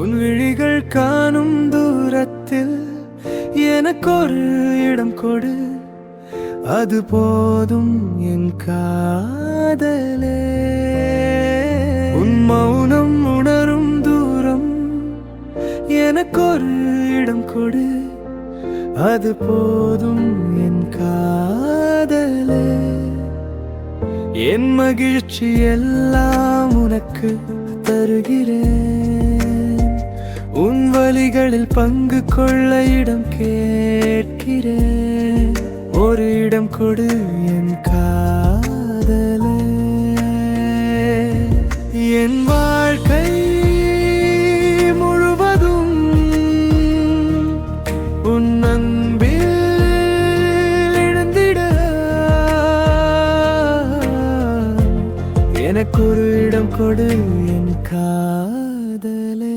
உன் விழிகள் காணும் தூரத்தில் எனக்கொரு இடம் கொடு. அது போதும் என் காதலே. உன் மௌனம் உணரும் தூரம் எனக்கொரு இடம் கொடு. அது போதும் என் காதலே. என் மகிழ்ச்சி எல்லாம் உனக்கு தருகிறேன். உன் வழிகளில் பங்கு கொள்ள இடம் கேட்கிறேன். ஒரு இடம் கொடு என் காதலே. என் வாழ்க்கை முழுவதும் உன் அன்பில் இழந்திட எனக்கு ஒரு இடம் கொடு என் காதலே.